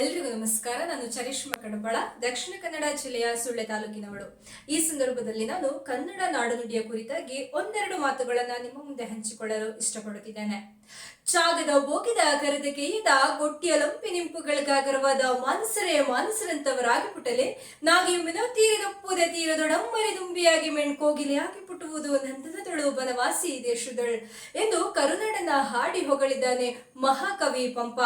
ಎಲ್ರಿಗೂ ನಮಸ್ಕಾರ. ನಾನು ಚರಿಷ್ಮಾ ಕಡಬಳ, ದಕ್ಷಿಣ ಕನ್ನಡ ಜಿಲ್ಲೆಯ ಸುಳ್ಳೆ ತಾಲೂಕಿನವಳು. ಈ ಸಂದರ್ಭದಲ್ಲಿ ನಾನು ಕನ್ನಡ ನಾಡುನುಡಿಯ ಕುರಿತಾಗಿ ಒಂದೆರಡು ಮಾತುಗಳನ್ನು ನಿಮ್ಮ ಮುಂದೆ ಹಂಚಿಕೊಳ್ಳಲು ಇಷ್ಟಪಡುತ್ತಿದ್ದೇನೆ. ಚಾಗದ ಬೋಗಿದ ಕರೆದ ಕೇಯದ ಗೊಟ್ಟಿಯ ಲಂಪಿ ನಿಂಪುಗಳಿಗಾಗರವಾದ ಮಾನಸರೇ ಮಾನಸರಂತವರಾಗಿ ಪುಟಲೆ ನಾಗಿಯುಮಿನ ತೀರದಪ್ಪುದೆ ತೀರದೊಡಮ್ಮರಿ ದುಂಬಿಯಾಗಿ ಮೆಣ್ಕೋಗಿಲೆಯಾಗಿ ಪುಟ್ಟುವುದು ನಂದನದೊಳು ಬನವಾಸಿ ದೇಶದೊಳ್ ಎಂದು ಕರುನಾಡನ ಹಾಡಿ ಹೊಗಳಿದ್ದಾನೆ ಮಹಾಕವಿ ಪಂಪ.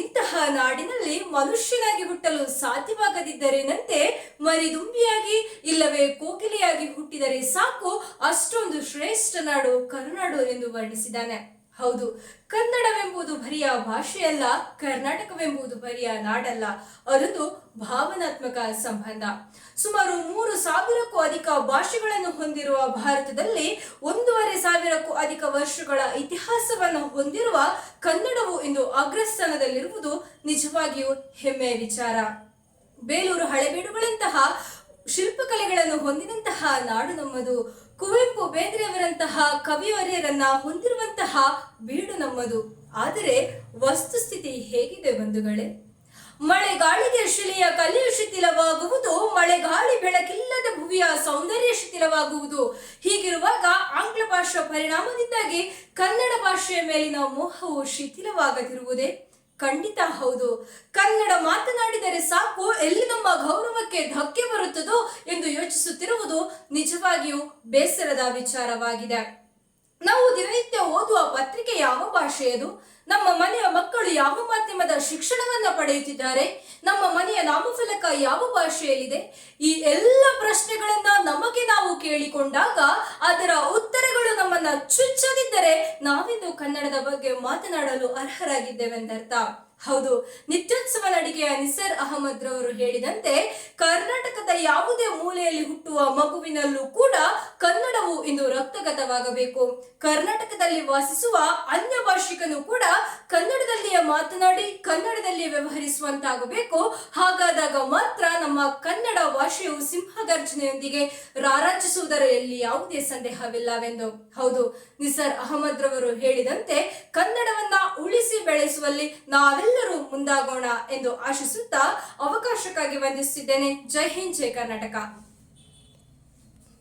ಇಂತಹ ನಾಡಿನಲ್ಲಿ ಮನುಷ್ಯನಾಗಿ ಹುಟ್ಟಲು ಸಾಧ್ಯವಾಗದಿದ್ದರೇನಂತೆ ಮರಿದುಂಬಿಯಾಗಿ ಇಲ್ಲವೇ ಕೋಗಿಲೆಯಾಗಿ ಹುಟ್ಟಿದರೆ ಸಾಕು ಅಷ್ಟೊಂದು ಶ್ರೇಷ್ಠ ನಾಡು ಕರುನಾಡು ಎಂದು ವರ್ಣಿಸಿದ್ದಾನೆ. ಹೌದು, ಕನ್ನಡವೆಂಬುದು ಬರಿಯ ಭಾಷೆಯಲ್ಲ, ಕರ್ನಾಟಕವೆಂಬುದು ಬರಿಯ ನಾಡಲ್ಲ ಅದೊಂದು ಭಾವನಾತ್ಮಕ ಸಂಬಂಧ. ಸುಮಾರು ಮೂರು ಸಾವಿರಕ್ಕೂ ಅಧಿಕ ಭಾಷೆಗಳನ್ನು ಹೊಂದಿರುವ ಭಾರತದಲ್ಲಿ ಒಂದೂವರೆ ಸಾವಿರಕ್ಕೂ ಅಧಿಕ ವರ್ಷಗಳ ಇತಿಹಾಸವನ್ನು ಹೊಂದಿರುವ ಕನ್ನಡವು ಇಂದು ಅಗ್ರಸ್ಥಾನದಲ್ಲಿರುವುದು ನಿಜವಾಗಿಯೂ ಹೆಮ್ಮೆಯ ವಿಚಾರ. ಬೇಲೂರು ಹಳೆಬೀಡುಗಳಂತಹ ಶಿಲ್ಪಕಲೆಗಳನ್ನು ಹೊಂದಿದಂತಹ ನಾಡು ನಮ್ಮದು. ಕುವೆಂಪು ಬೇಂದ್ರೆಯವರಂತಹ ಕವಿವರ್ಯರನ್ನ ಹೊಂದಿರುವಂತಹ ಬೀಡು ನಮ್ಮದು. ಆದರೆ ವಸ್ತುಸ್ಥಿತಿ ಹೇಗಿದೆ ಬಂಧುಗಳೇ? ಮಳೆಗಾಳಿಗೆ ಶಿಲೆಯ ಕಲೆಯು ಶಿಥಿಲವಾಗುವುದು, ಮಳೆಗಾಳಿ ಬೆಳಕಿಲ್ಲದ ಭುವಿಯ ಸೌಂದರ್ಯ ಶಿಥಿಲವಾಗುವುದು. ಹೀಗಿರುವಾಗ ಭಾಷಾ ಪರಿಣಾಮದಿಂದಾಗಿ ಕನ್ನಡ ಭಾಷೆಯ ಮೇಲಿನ ಮೋಹವು ಶಿಥಿಲವಾಗದಿರುವುದೇ? ಖಂಡಿತ ಹೌದು. ಕನ್ನಡ ಮಾತನಾಡಿದರೆ ಸಾಕು, ಎಲ್ಲಿ ನಮ್ಮ ಗೌರವಕ್ಕೆ ಧಕ್ಕೆ ಬರುತ್ತದೋ ಎಂದು ಯೋಚಿಸುತ್ತಿರುವುದು ನಿಜವಾಗಿಯೂ ಬೇಸರದ ವಿಚಾರವಾಗಿದೆ. ನಾವು ದಿನನಿತ್ಯ ಓದುವ ಪತ್ರಿಕೆ ಯಾವ ಭಾಷೆಯದು? ನಮ್ಮ ಮನೆಯ ಮಕ್ಕಳು ಯಾವ ಮಾಧ್ಯಮದ ಶಿಕ್ಷಣವನ್ನ ಪಡೆಯುತ್ತಿದ್ದಾರೆ? ನಮ್ಮ ಮನೆಯ ನಾಮಫಲಕ ಯಾವ ಭಾಷೆಯಲ್ಲಿದೆ? ಈ ಎಲ್ಲ ಪ್ರಶ್ನೆಗಳನ್ನ ನಮಗೆ ನಾವು ಕೇಳಿಕೊಂಡಾಗ ಅದರ ಉತ್ತರಗಳು ನಮ್ಮನ್ನ ಚುಚ್ಚದಿದ್ದರೆ ನಾವಿಂದು ಕನ್ನಡದ ಬಗ್ಗೆ ಮಾತನಾಡಲು ಅರ್ಹರಾಗಿದ್ದೇವೆ ಅರ್ಹರಾಗಿದ್ದೇವೆಂದರ್ಥ. ಹೌದು ನಿತ್ಯೋತ್ಸವ ನಡಿಗೆಯ ನಿಸರ್ ಅಹಮದ್ ರವರು ಹೇಳಿದಂತೆ, ಕರ್ನಾಟಕದ ಯಾವುದೇ ಮೂಲೆಯಲ್ಲಿ ಹುಟ್ಟುವ ಮಗುವಿನಲ್ಲೂ ಕೂಡ ಕನ್ನಡವು ಇಂದು ರಕ್ತಗತವಾಗಬೇಕು. ಕರ್ನಾಟಕದಲ್ಲಿ ವಾಸಿಸುವ ಅನ್ಯ ಭಾಷಿಕನು ಕೂಡ ಕನ್ನಡದಲ್ಲಿಯೇ ಮಾತನಾಡಿ ಕನ್ನಡದಲ್ಲಿಯೇ ವ್ಯವಹರಿಸುವಂತಾಗಬೇಕು. ಹಾಗಾದಾಗ ಮಾತ್ರ ನಮ್ಮ ಕನ್ನಡ ಭಾಷೆಯು ಸಿಂಹಗರ್ಜನೆಯೊಂದಿಗೆ ರಾರಾಜಿಸುವುದರಲ್ಲಿ ಯಾವುದೇ ಸಂದೇಹವಿಲ್ಲವೆಂದು. ಹೌದು, ನಿಸರ್ ಅಹಮದ್ ರವರು ಹೇಳಿದಂತೆ ಕನ್ನಡವನ್ನ ಉಳಿಸಿ ಬೆಳೆಸುವಲ್ಲಿ ನಾವೆಲ್ಲರೂ ಮುಂದಾಗೋಣ ಎಂದು ಆಶಿಸುತ್ತಾ ಅವಕಾಶಕ್ಕಾಗಿ ವಂದಿಸುತ್ತಿದ್ದೇನೆ. ಜೈ ಹಿಂದ್, ಜೈ ಕರ್ನಾಟಕ.